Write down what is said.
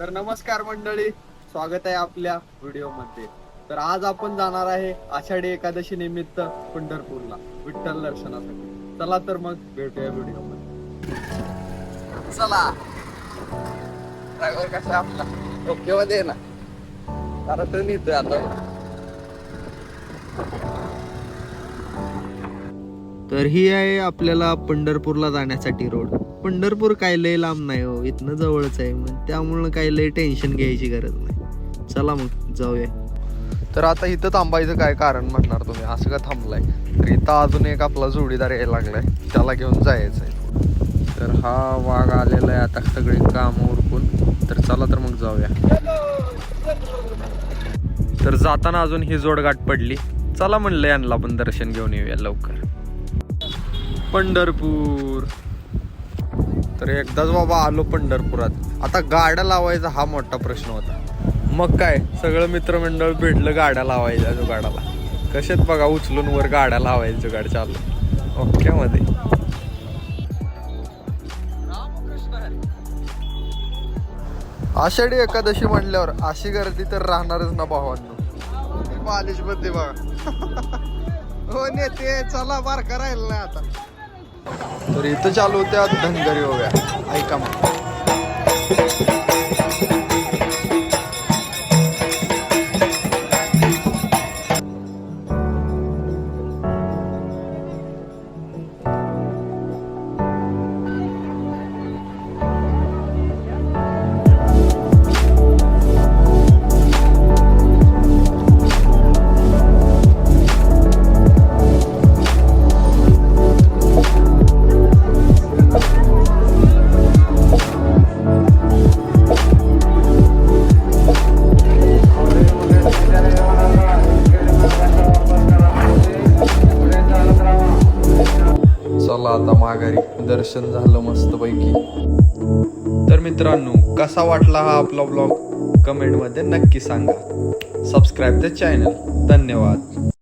तर नमस्कार मंडळी स्वागत आहे आपल्या व्हिडिओमध्ये तर आज आपण जाणार आहे आषाढी एकादशी निमित्त पंढरपूरला विठ्ठल दर्शनासाठी. चला तर मग भेटूया व्हिडिओमध्ये चला. ड्रायव्हर कसा आपला? ओके मध्ये ना? तर आता. तर ही आहे आपल्याला पंढरपूरला जाण्यासाठी रोड पंढरपूर काय लय लांब नाही हो इथनं जवळच आहे मग त्यामुळं काय लय टेन्शन घ्यायची गरज नाही. चला मग जाऊया. तर आता इथं थांबायचं काय कारण म्हणणार तुम्ही? असं का थांबलाय? तर इथं अजून एक आपला जोडीदार यायला लागलाय. त्याला घेऊन जायचंय. तर हा वाघ आलेला आहे आता सगळी काम उरकून. तर चला तर मग जाऊया. तर जाताना अजून ही जोडगाठ पडली. चला म्हणलं यांना पण दर्शन घेऊन येऊया लवकर. पंढरपूर. तर एकदाच बाबा आलो पंढरपुरात. आता गाड्या लावायचा हा मोठा प्रश्न होता. मग काय सगळं मित्रमंडळ भेटलं गाड्या लावायच्या जुगाडाला. कशात बघा उचलून वर गाड्या लावायच्या जुगाड चालू. ओके मध्ये. आषाढी एकादशी म्हणल्यावर अशी गर्दी तर राहणारच ना भावांनो. मालिशमध्ये बघा. हो नेते चला बार करायला नाही आता. तर इथं चालू होत्या धनगरी होव्या ऐका मग. चला आता माघारी. दर्शन झालं मस्त पैकी तर मित्रांनो कसा वाटला हा आपला ब्लॉग कमेंटमध्ये नक्की सांगा. सबस्क्राईब द चॅनल धन्यवाद.